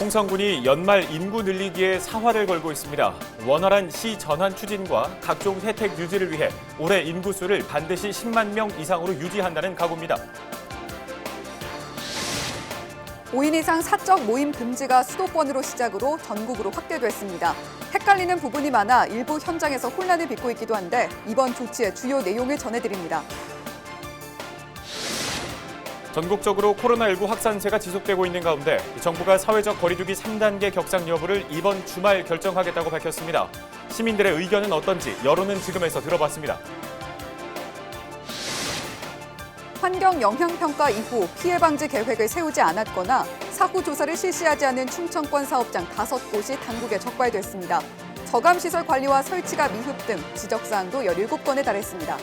홍성군이 연말 인구 늘리기에 사활을 걸고 있습니다. 원활한 시 전환 추진과 각종 혜택 유지를 위해 올해 인구수를 반드시 10만 명 이상으로 유지한다는 각오입니다. 5인 이상 사적 모임 금지가 수도권으로 시작으로 전국으로 확대됐습니다. 헷갈리는 부분이 많아 일부 현장에서 혼란을 빚고 있기도 한데 이번 조치의 주요 내용을 전해드립니다. 전국적으로 코로나19 확산세가 지속되고 있는 가운데 정부가 사회적 거리두기 3단계 격상 여부를 이번 주말 결정하겠다고 밝혔습니다. 시민들의 의견은 어떤지 여론은 지금에서 들어봤습니다. 환경 영향 평가 이후 피해 방지 계획을 세우지 않았거나 사후 조사를 실시하지 않은 충청권 사업장 다섯 곳이 당국에 적발됐습니다. 저감 시설 관리와 설치가 미흡 등 지적 사항도 17건에 달했습니다.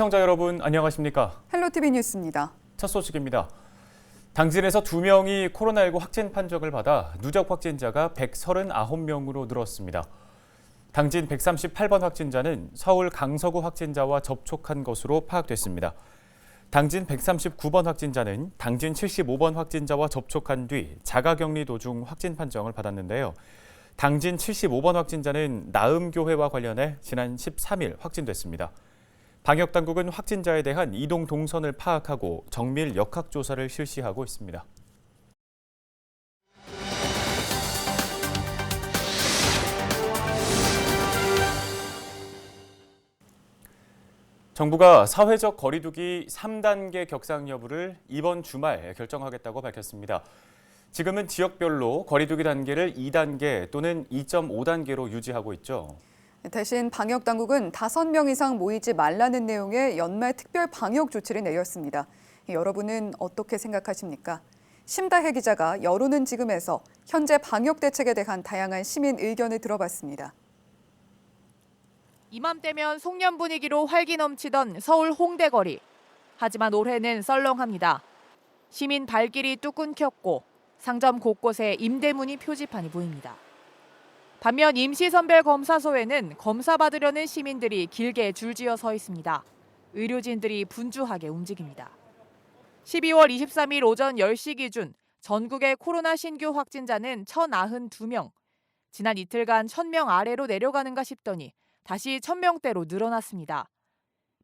시청자 여러분 안녕하십니까? 헬로티비 뉴스입니다. 첫 소식입니다. 당진에서 두 명이 코로나19 확진 판정을 받아 누적 확진자가 139명으로 늘었습니다. 당진 138번 확진자는 서울 강서구 확진자와 접촉한 것으로 파악됐습니다. 당진 139번 확진자는 당진 75번 확진자와 접촉한 뒤 자가격리 도중 확진 판정을 받았는데요. 당진 75번 확진자는 나음교회와 관련해 지난 13일 확진됐습니다. 방역 당국은 확진자에 대한 이동 동선을 파악하고 정밀 역학 조사를 실시하고 있습니다. 정부가 사회적 거리두기 3단계 격상 여부를 이번 주말 결정하겠다고 밝혔습니다. 지금은 지역별로 거리두기 단계를 2단계 또는 2.5단계로 유지하고 있죠. 대신 방역 당국은 5명 이상 모이지 말라는 내용의 연말 특별 방역 조치를 내렸습니다. 여러분은 어떻게 생각하십니까? 심다혜 기자가 여론은 지금에서 현재 방역 대책에 대한 다양한 시민 의견을 들어봤습니다. 이맘때면 송년 분위기로 활기 넘치던 서울 홍대 거리. 하지만 올해는 썰렁합니다. 시민 발길이 뚝 끊겼고 상점 곳곳에 임대문이 표지판이 보입니다. 반면 임시선별 검사소에는 검사 받으려는 시민들이 길게 줄지어 서 있습니다. 의료진들이 분주하게 움직입니다. 12월 23일 오전 10시 기준 전국의 코로나 신규 확진자는 1,092명. 지난 이틀간 1,000명 아래로 내려가는가 싶더니 다시 1,000명대로 늘어났습니다.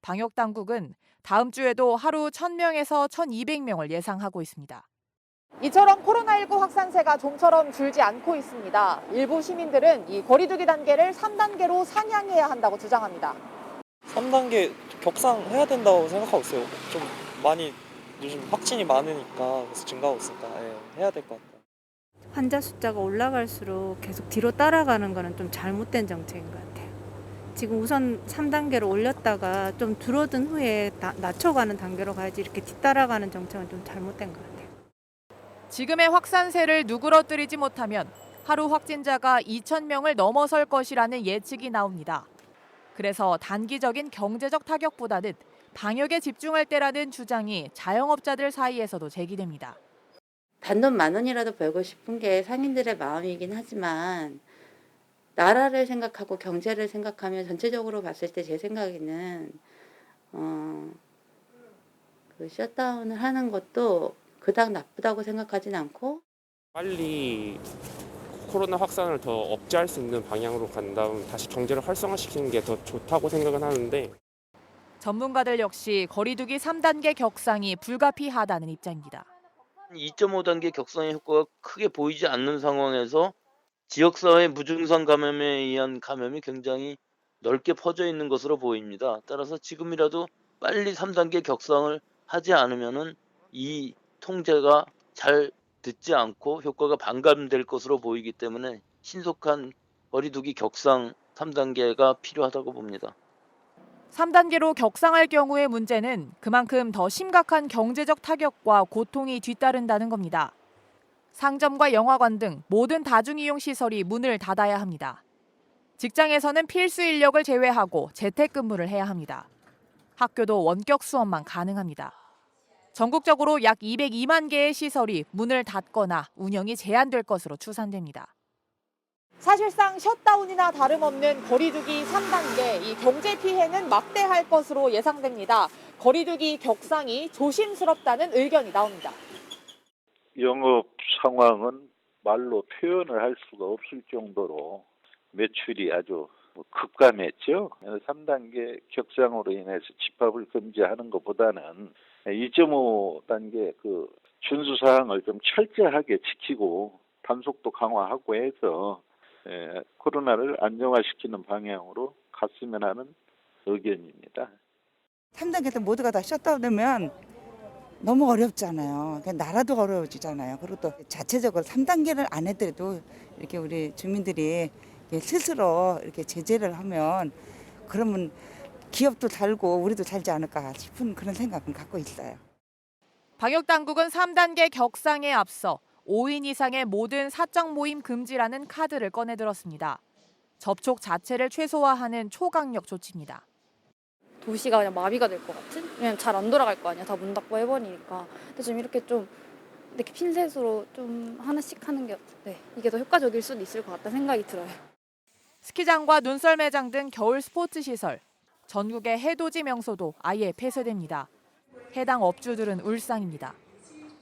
방역 당국은 다음 주에도 하루 1,000명에서 1,200명을 예상하고 있습니다. 이처럼 코로나19 확산세가 좀처럼 줄지 않고 있습니다. 일부 시민들은 이 거리두기 단계를 3단계로 상향해야 한다고 주장합니다. 3단계 격상해야 된다고 생각하고 있어요. 좀 많이 요즘 확진이 많으니까 그래서 증가하고 있으니까 예, 해야 될 것 같아요. 환자 숫자가 올라갈수록 계속 뒤로 따라가는 거는 좀 잘못된 정책인 것 같아요. 지금 우선 3단계로 올렸다가 좀 줄어든 후에 나- 낮춰가는 단계로 가야지 이렇게 뒤따라가는 정책은 좀 잘못된 것 같아요. 지금의 확산세를 누그러뜨리지 못하면 하루 확진자가 2,000명을 넘어설 것이라는 예측이 나옵니다. 그래서 단기적인 경제적 타격보다는 방역에 집중할 때라는 주장이 자영업자들 사이에서도 제기됩니다. 단돈 만 원이라도 벌고 싶은 게 상인들의 마음이긴 하지만 나라를 생각하고 경제를 생각하면 전체적으로 봤을 때 제 생각에는 어, 그 셧다운을 하는 것도 그닥 나쁘다고 생각하진 않고 빨리 코로나 확산을 더 억제할 수 있는 방향으로 간 다음 다시 경제를 활성화시키는 게 더 좋다고 생각은 하는데 전문가들 역시 거리두기 3단계 격상이 불가피하다는 입장입니다. 2.5단계 격상의 효과가 크게 보이지 않는 상황에서 지역사회 무증상 감염에 의한 감염이 굉장히 넓게 퍼져 있는 것으로 보입니다. 따라서 지금이라도 빨리 3단계 격상을 하지 않으면은 이 통제가 잘 듣지 않고 효과가 반감될 것으로 보이기 때문에 신속한 거리두기 격상 3단계가 필요하다고 봅니다. 3단계로 격상할 경우의 문제는 그만큼 더 심각한 경제적 타격과 고통이 뒤따른다는 겁니다. 상점과 영화관 등 모든 다중이용 시설이 문을 닫아야 합니다. 직장에서는 필수 인력을 제외하고 재택근무를 해야 합니다. 학교도 원격 수업만 가능합니다. 전국적으로 약 202만 개의 시설이 문을 닫거나 운영이 제한될 것으로 추산됩니다. 사실상 셧다운이나 다름없는 거리두기 3단계, 이 경제 피해는 막대할 것으로 예상됩니다. 거리두기 격상이 조심스럽다는 의견이 나옵니다. 영업 상황은 말로 표현을 할 수가 없을 정도로 매출이 아주 급감했죠. 3단계 격상으로 인해서 집합을 금지하는 것보다는 2.5 단계 그 준수 사항을 좀 철저하게 지키고 단속도 강화하고 해서 에, 코로나를 안정화시키는 방향으로 갔으면 하는 의견입니다. 3단계 때 모두가 다 셧다운되면 너무 어렵잖아요. 그냥 나라도 어려워지잖아요. 그리고 또 자체적으로 3단계를 안 해도 이렇게 우리 주민들이 스스로 이렇게 제재를 하면 그러면 기업도 살고 우리도 살지 않을까 싶은 그런 생각은 갖고 있어요. 방역 당국은 3단계 격상에 앞서 5인 이상의 모든 사적 모임 금지라는 카드를 꺼내 들었습니다. 접촉 자체를 최소화하는 초강력 조치입니다. 도시가 그냥 마비가 될 것 같은? 그냥 잘 안 돌아갈 거 아니야. 다 문 닫고 해버리니까. 근데 좀 이렇게 좀 이렇게 핀셋으로 좀 하나씩 하는 게 네, 이게 더 효과적일 수도 있을 것 같다는 생각이 들어요. 스키장과 눈썰 매장 등 겨울 스포츠 시설, 전국의 해돋이 명소도 아예 폐쇄됩니다. 해당 업주들은 울상입니다.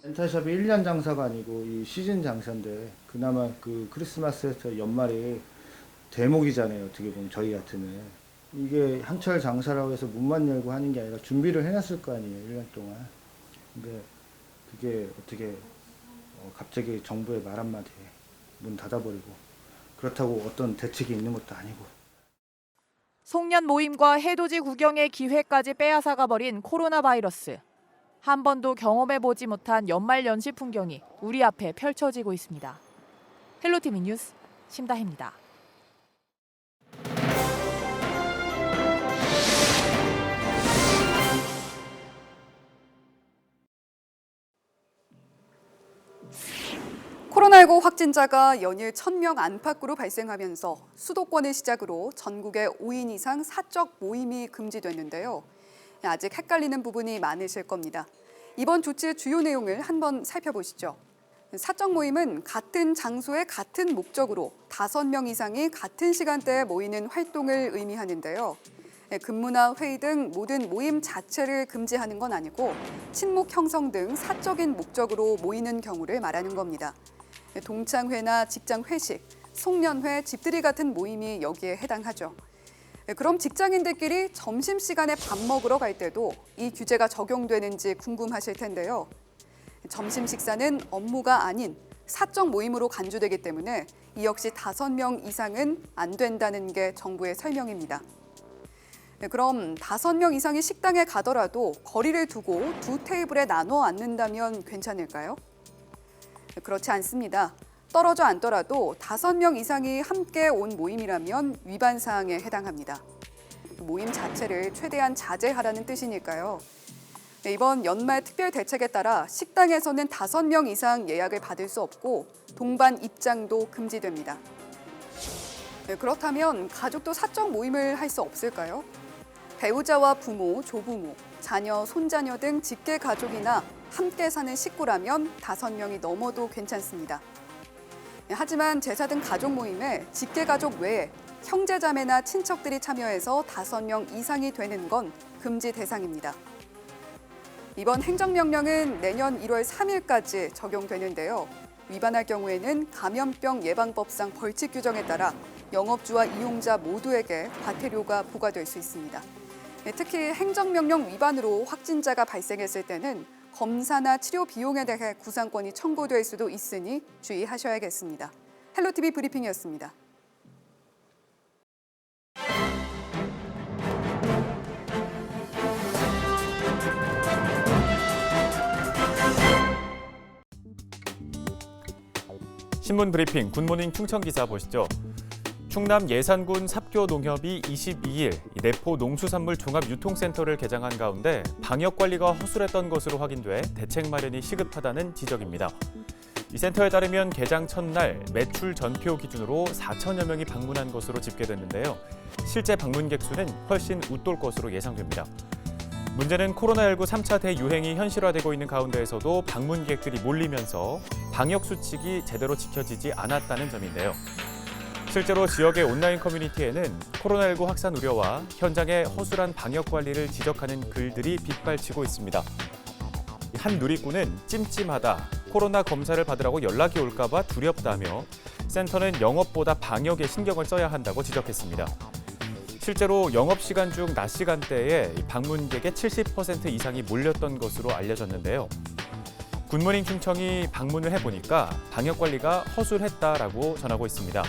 렌탈샵이 1년 장사가 아니고 이 시즌 장사인데 그나마 그 크리스마스에서 연말이 대목이잖아요. 어떻게 보면 저희 같으면 이게 한철 장사라고 해서 문만 열고 하는 게 아니라 준비를 해놨을 거 아니에요. 1년 동안. 근데 그게 어떻게 어, 갑자기 정부의 말 한마디에 문 닫아버리고 그렇다고 어떤 대책이 있는 것도 아니고 송년 모임과 해돋이 구경의 기회까지 빼앗아가 버린 코로나 바이러스. 한 번도 경험해 보지 못한 연말 연시 풍경이 우리 앞에 펼쳐지고 있습니다. 헬로티비 뉴스 심다혜입니다. 코로나19 확진자가 연일 1000명 안팎으로 발생하면서 수도권을 시작으로 전국에 5인 이상 사적 모임이 금지됐는데요. 아직 헷갈리는 부분이 많으실 겁니다. 이번 조치의 주요 내용을 한번 살펴보시죠. 사적 모임은 같은 장소에 같은 목적으로 5명 이상이 같은 시간대에 모이는 활동을 의미하는데요. 근무나 회의 등 모든 모임 자체를 금지하는 건 아니고 친목 형성 등 사적인 목적으로 모이는 경우를 말하는 겁니다. 동창회나 직장 회식, 송년회, 집들이 같은 모임이 여기에 해당하죠. 그럼 직장인들끼리 점심시간에 밥 먹으러 갈 때도 이 규제가 적용되는지 궁금하실 텐데요. 점심 식사는 업무가 아닌 사적 모임으로 간주되기 때문에 이 역시 다섯 명 이상은 안 된다는 게 정부의 설명입니다. 그럼 다섯 명 이상이 식당에 가더라도 거리를 두고 두 테이블에 나눠 앉는다면 괜찮을까요? 그렇지 않습니다. 떨어져 앉더라도 다섯 명 이상이 함께 온 모임이라면 위반 사항에 해당합니다. 모임 자체를 최대한 자제하라는 뜻이니까요. 네, 이번 연말 특별 대책에 따라 식당에서는 다섯 명 이상 예약을 받을 수 없고 동반 입장도 금지됩니다. 네, 그렇다면 가족도 사적 모임을 할 수 없을까요? 배우자와 부모, 조부모, 자녀, 손자녀 등 직계 가족이나 함께 사는 식구라면 다섯 명이 넘어도 괜찮습니다. 네, 하지만 제사 등 가족 모임에 직계 가족 외에 형제자매나 친척들이 참여해서 다섯 명 이상이 되는 건 금지 대상입니다. 이번 행정명령은 내년 1월 3일까지 적용되는데요. 위반할 경우에는 감염병 예방법상 벌칙 규정에 따라 영업주와 이용자 모두에게 과태료가 부과될 수 있습니다. 네, 특히 행정명령 위반으로 확진자가 발생했을 때는 검사나 치료 비용에 대해 구상권이 청구될 수도 있으니 주의하셔야겠습니다. 헬로티비 브리핑이었습니다. 신문 브리핑 굿모닝 충청 기사 보시죠. 충남 예산군 삽교 농협이 22일 내포 농수산물 종합유통센터를 개장한 가운데 방역 관리가 허술했던 것으로 확인돼 대책 마련이 시급하다는 지적입니다. 이 센터에 따르면 개장 첫날 매출 전표 기준으로 4천여 명이 방문한 것으로 집계됐는데요. 실제 방문객 수는 훨씬 웃돌 것으로 예상됩니다. 문제는 코로나19 3차 대유행이 현실화되고 있는 가운데에서도 방문객들이 몰리면서 방역 수칙이 제대로 지켜지지 않았다는 점인데요. 실제로 지역의 온라인 커뮤니티에는 코로나19 확산 우려와 현장의 허술한 방역 관리를 지적하는 글들이 빗발치고 있습니다. 한 누리꾼은 찜찜하다, 코로나 검사를 받으라고 연락이 올까봐 두렵다며 센터는 영업보다 방역에 신경을 써야 한다고 지적했습니다. 실제로 영업시간 중 낮 시간대에 방문객의 70% 이상이 몰렸던 것으로 알려졌는데요. 굿모닝 충청이 방문을 해보니까 방역관리가 허술했다라고 전하고 있습니다.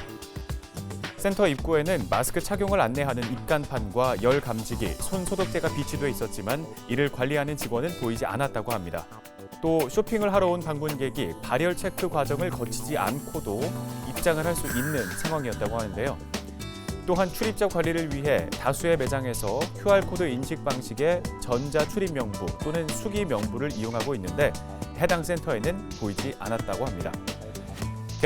센터 입구에는 마스크 착용을 안내하는 입간판과 열 감지기, 손 소독제가 비치돼 있었지만 이를 관리하는 직원은 보이지 않았다고 합니다. 또 쇼핑을 하러 온 방문객이 발열 체크 과정을 거치지 않고도 입장을 할 수 있는 상황이었다고 하는데요. 또한 출입자 관리를 위해 다수의 매장에서 QR코드 인식 방식의 전자 출입 명부 또는 수기 명부를 이용하고 있는데 해당 센터에는 보이지 않았다고 합니다.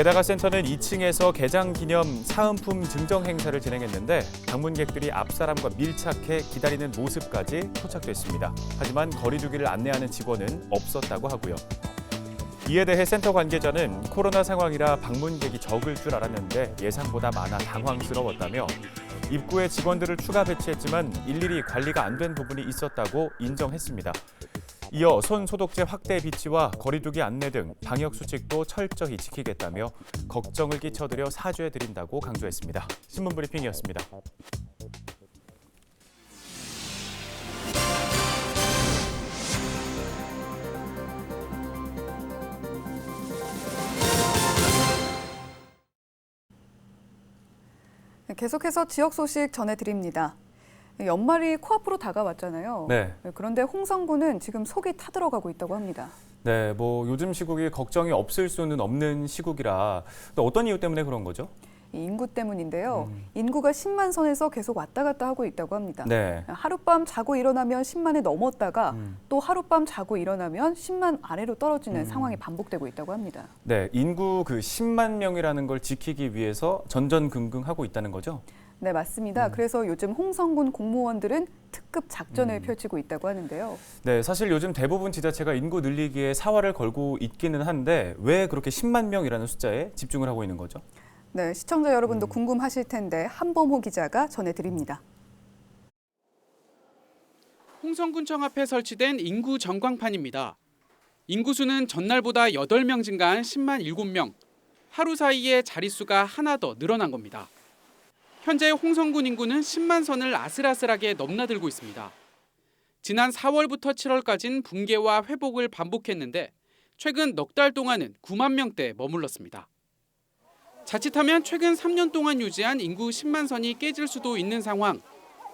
게다가 센터는 2층에서 개장 기념 사은품 증정 행사를 진행했는데 방문객들이 앞 사람과 밀착해 기다리는 모습까지 포착됐습니다. 하지만 거리두기를 안내하는 직원은 없었다고 하고요. 이에 대해 센터 관계자는 코로나 상황이라 방문객이 적을 줄 알았는데 예상보다 많아 당황스러웠다며 입구에 직원들을 추가 배치했지만 일일이 관리가 안 된 부분이 있었다고 인정했습니다. 이어 손 소독제 확대 비치와 거리두기 안내 등 방역 수칙도 철저히 지키겠다며 걱정을 끼쳐드려 사죄해 드린다고 강조했습니다. 신문 브리핑이었습니다. 네, 계속해서 지역 소식 전해드립니다. 연말이 코앞으로 다가왔잖아요. 네. 그런데 홍성군은 지금 속이 타들어가고 있다고 합니다. 네, 뭐 요즘 시국이 걱정이 없을 수는 없는 시국이라 또 어떤 이유 때문에 그런 거죠? 이 인구 때문인데요. 인구가 10만 선에서 계속 왔다 갔다 하고 있다고 합니다. 네. 하룻밤 자고 일어나면 10만에 넘었다가 음. 또 하룻밤 자고 일어나면 10만 아래로 떨어지는 음. 상황이 반복되고 있다고 합니다. 네, 인구 그 10만 명이라는 걸 지키기 위해서 전전긍긍하고 있다는 거죠? 네, 맞습니다. 음. 그래서 요즘 홍성군 공무원들은 특급 작전을 펼치고 있다고 하는데요. 네, 사실 요즘 대부분 지자체가 인구 늘리기에 사활을 걸고 있기는 한데 왜 그렇게 10만 명이라는 숫자에 집중을 하고 있는 거죠? 네, 시청자 여러분도 음. 궁금하실 텐데 한범호 기자가 전해드립니다. 홍성군청 앞에 설치된 인구 전광판입니다. 인구수는 전날보다 8명 증가한 10만 7명. 하루 사이에 자릿수가 하나 더 늘어난 겁니다. 현재 홍성군 인구는 10만 선을 아슬아슬하게 넘나들고 있습니다. 지난 4월부터 7월까지는 붕괴와 회복을 반복했는데 최근 넉 달 동안은 9만 명대에 머물렀습니다. 자칫하면 최근 3년 동안 유지한 인구 10만 선이 깨질 수도 있는 상황.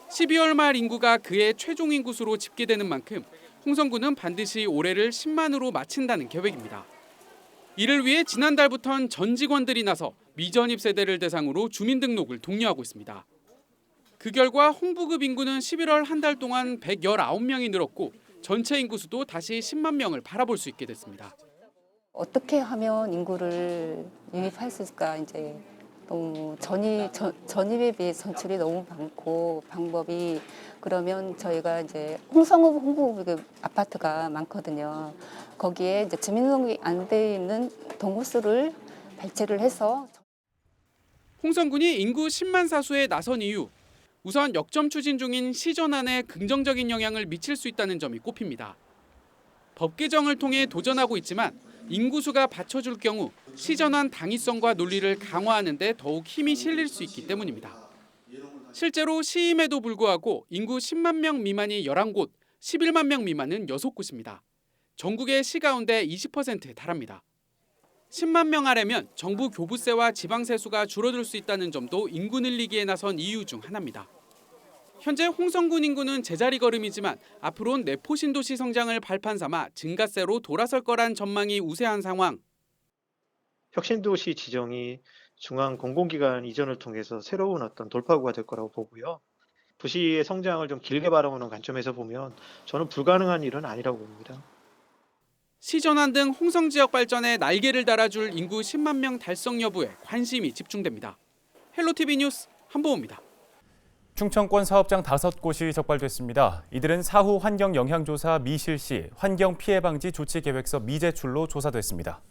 12월 말 인구가 그의 최종 인구수로 집계되는 만큼 홍성군은 반드시 올해를 10만으로 마친다는 계획입니다. 이를 위해 지난달부터는 전 직원들이 나서 미전입 세대를 대상으로 주민등록을 독려하고 있습니다. 그 결과 홍부급 인구는 11월 한 달 동안 119명이 늘었고 전체 인구 수도 다시 10만 명을 바라볼 수 있게 됐습니다. 어떻게 하면 인구를 유입할 수 있을까 이제 너무 전입 전, 전입에 비해 선출이 너무 많고 방법이 그러면 저희가 이제 홍성읍 홍보급 아파트가 많거든요. 거기에 이제 주민등록이 안 돼 있는 동호수를 발췌를 해서 홍성군이 인구 10만 사수에 나선 이유 우선 역점 추진 중인 시전안에 긍정적인 영향을 미칠 수 있다는 점이 꼽힙니다. 법 개정을 통해 도전하고 있지만 인구수가 받쳐줄 경우 시전안 당위성과 논리를 강화하는 데 더욱 힘이 실릴 수 있기 때문입니다. 실제로 시임에도 불구하고 인구 10만 명 미만이 11곳, 11만 명 미만은 6곳입니다. 전국의 시 가운데 20%에 달합니다. 10만 명 아래면 정부 교부세와 지방세 수가 줄어들 수 있다는 점도 인구 늘리기에 나선 이유 중 하나입니다. 현재 홍성군 인구는 제자리 걸음이지만 앞으로는 내포 신도시 성장을 발판 삼아 증가세로 돌아설 거란 전망이 우세한 상황. 혁신도시 지정이 중앙 공공기관 이전을 통해서 새로운 어떤 돌파구가 될 거라고 보고요. 도시의 성장을 좀 길게 바라보는 관점에서 보면 저는 불가능한 일은 아니라고 봅니다. 시전환 등 홍성 지역 발전에 날개를 달아줄 인구 10만 명 달성 여부에 관심이 집중됩니다. 헬로티비 뉴스 한보호입니다. 충청권 사업장 다섯 곳이 적발됐습니다. 이들은 사후 환경 영향조사 미실시, 환경 피해 방지 조치 계획서 미제출로 조사됐습니다.